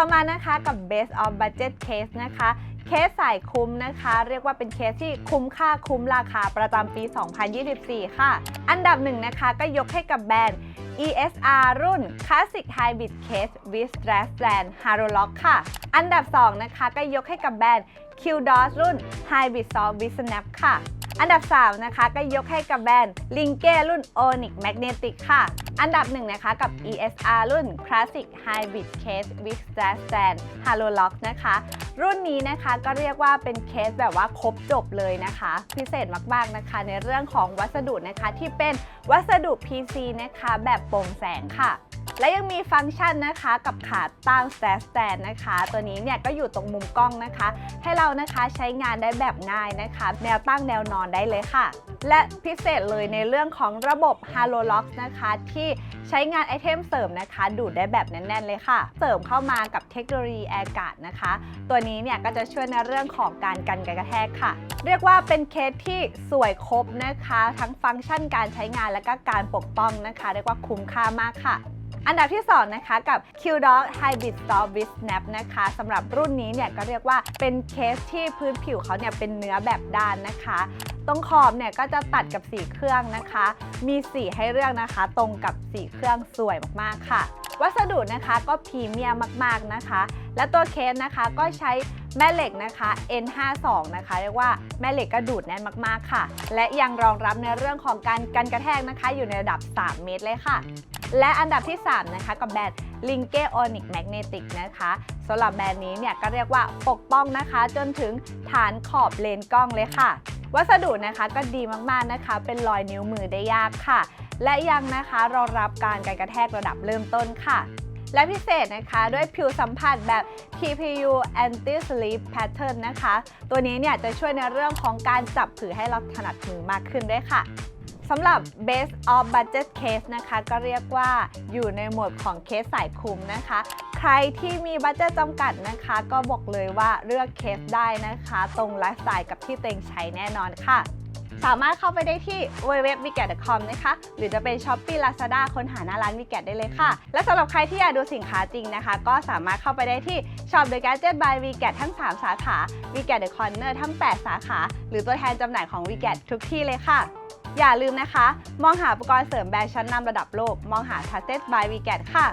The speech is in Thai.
ต่อมานะคะกับ base of budget case นะคะเคสสายคุ้มนะคะ เรียกว่าเป็นเคสที่คุ้มค่าคุ้มราคาประจำปี 2024 ค่ะ อันดับหนึ่งนะคะก็ยกให้กับแบรนด์ ESR รุ่น Classic Hybrid Case with Strap Brand Harolock ค่ะ อันดับ 2 นะคะก็ยกให้กับแบรนด์ QDOS รุ่น Hybrid Soft with Snap ค่ะ อันดับ 3 นะคะ ก็ยกให้กับแบรนด์ l i n k e รุ่น Onyx Magnetic ค่ะ อันดับ 1 นะคะ กับ ESR รุ่น Classic Hybrid Case with Strap Brand Harolock นะคะ รุ่นนี้นะคะก็เรียกว่าเป็นเคสแบบว่าครบจบเลยนะคะ พิเศษมาก ๆ นะคะ ในเรื่องของวัสดุนะคะที่เป็นวัสดุ PC นะคะ แบบโปร่งแสงค่ะ และยังมีฟังก์ชันนะคะกับขาตั้ง stand stand นะคะ ตัวนี้เนี่ยก็อยู่ตรงมุมกล้องนะคะ ให้เรานะคะใช้งานได้แบบง่ายนะคะ แนวตั้งแนวนอนได้เลยค่ะ และพิเศษเลยในเรื่องของระบบ Halo Lock นะคะที่ใช้งานไอเทมเสริมนะคะ ดูดได้แบบแน่นๆเลยค่ะ เสริมเข้ามากับเทคโนโลยีแอร์การ์ดนะคะ ตัวนี้เนี่ยก็จะช่วยในเรื่องของการกันการกระแทกค่ะ เรียกว่าเป็นเคสที่สวยครบนะคะ ทั้งฟังก์ชันการใช้งานและก็การปกป้องนะคะ เรียกว่าคุ้มค่ามากค่ะ อันดับที่ 2 นะคะกับ QDOG Hybrid Soft with Snap นะคะสำหรับรุ่นนี้เนี่ยก็เรียกว่าเป็นเคสที่พื้นผิวเขาเนี่ยเป็นเนื้อแบบด้านนะคะตรงขอบเนี่ยก็จะตัดกับสีเครื่องนะคะ มีสีให้เลือกนะคะ ตรงกับสีเครื่องสวยมากๆค่ะ วัสดุนะคะก็พรีเมียมมากๆนะคะ และตัวเคสนะคะก็ใช้ แม่เหล็กนะคะ N52 นะคะ เรียกว่าแม่เหล็กก็ดูดแน่นมากๆค่ะ และยังรองรับในเรื่องของการกันกระแทกนะคะ อยู่ในระดับ 3 เมตรเลยค่ะ และอันดับที่ 3 นะคะ กับแบรนด์ l i n k e Onyx Magnetic นะคะสำหรับแบรนด์นี้เนี่ยก็เรียกว่าปกป้องนะคะ จนถึงฐานขอบเลนส์กล้องเลยค่ะ วัสดุนะคะก็ดีมากๆนะคะ เป็นรอยนิ้วมือได้ยากค่ะ และยังนะคะรองรับการการกระแทกระดับเริ่มต้นค่ะ และพิเศษนะคะด้วยผิวสัมผัสแบบ TPU Anti Slip Pattern นะคะ ตัวนี้เนี่ยจะช่วยในเรื่องของการจับผือให้เราถนัดมือมากขึ้นด้วยค่ะสำหรับ Base of Budget Case นะคะ ก็เรียกว่าอยู่ในหมวดของเคสสายคุ้มนะคะ ใครที่มีบัตเจตจำกัดนะคะ ก็บอกเลยว่าเลือกเคสได้นะคะ ตรงไลฟ์สไตล์กับที่เต็งใช้แน่นอนค่ะ สามารถเข้าไปได้ที่ www.vicat.com นะคะ หรือจะเป็น Shopee Lazada ค้นหาหน้าร้าน Vicat ได้เลยค่ะ และสำหรับใครที่อยากดูสินค้าจริงนะคะ ก็สามารถเข้าไปได้ที่ Shop The Gadget by Vicat ทั้ง 3 สาขา Vicat The Corner ทั้ง 8 สาขา หรือตัวแทนจำหน่ายของ Vicat ทุกที่เลยค่ะอย่าลืมนะคะ มองหาอุปกรณ์เสริมแบรนด์ชั้นนำระดับโลก มองหา Trusted by Vicat ค่ะ